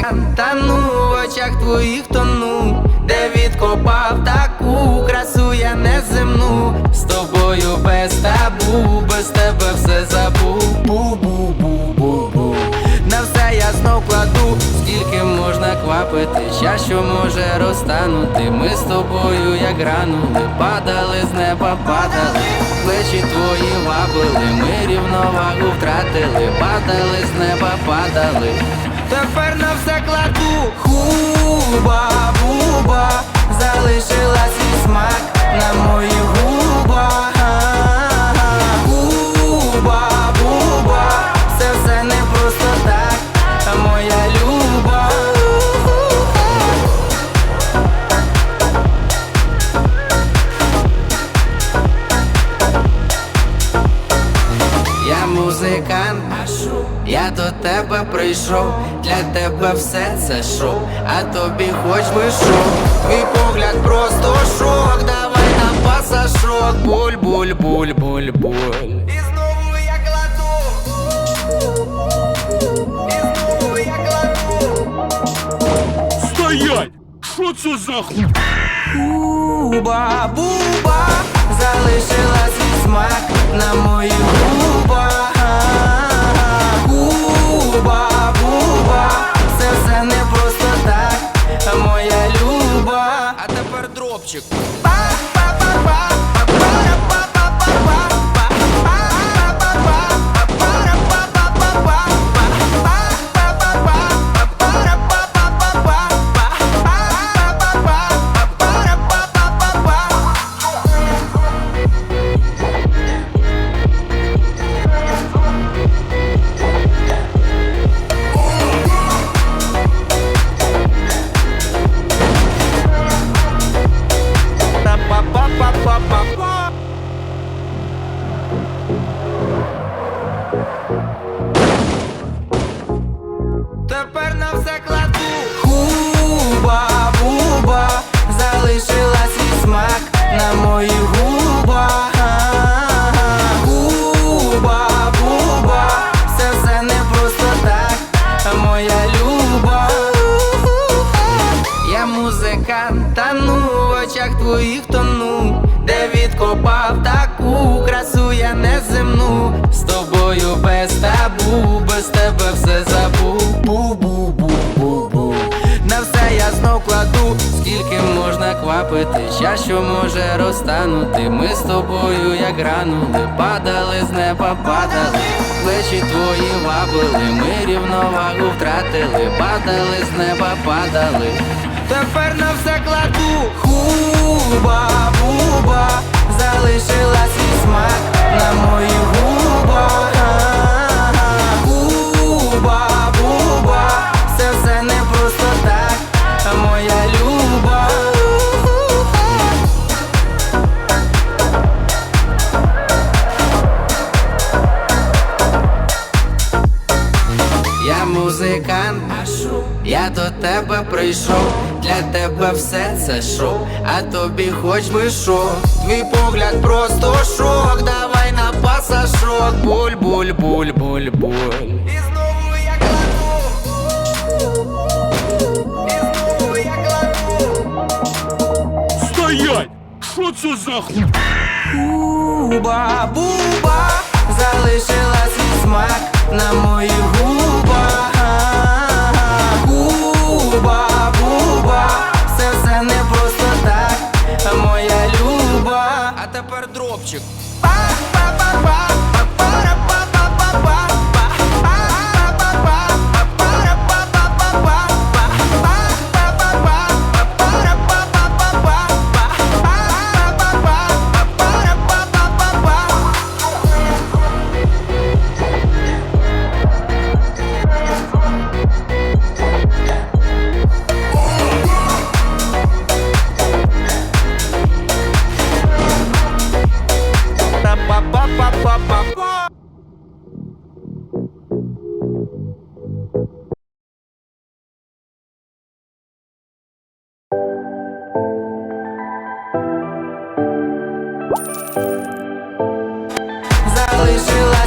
музикант, тану в очах твоїх тону, де відкопав таку красу я неземну. З тобою без табу, без тебе все забув. Бу-бу-бу-бу-бу На все я знов кладу, скільки можна квапити, щас може розтанути. Ми з тобою, як гранули, падали з неба, падали, плечі твої вабили, ми рівновагу втратили, падали з неба, падали. Тепер на все кладу. Хуба, буба, залишила тебе прийшов, для тебе все це шоу, а тобі хоч би шо Твій погляд просто шок, давай на пасашок, буль, буль, буль, буль, буль. І знову я кладу. І знову я кладу. Стоять! Що це за хуй? Тепер очах твоїх тону, де відкопав таку красу я неземну. З тобою без табу, без тебе все забув. Бу-бу-бу-бу-бу На все я знов кладу, скільки можна квапити, щас що може розтанути. Ми з тобою, як гранули, падали з неба, падали, плечі твої вабили, ми рівновагу втратили, падали з неба, падали. Тепер на все кладу. Хуба, музикант, я до тебе прийшов, для тебе все це шоу, а тобі хоч би шо Твій погляд просто шок, давай на пасашок, буль, буль, буль, буль, буль. І знову я кладу. І знову я кладу. Стоять! Що це за хуй? Буба, буба, залишила свій смак на моїх Залишила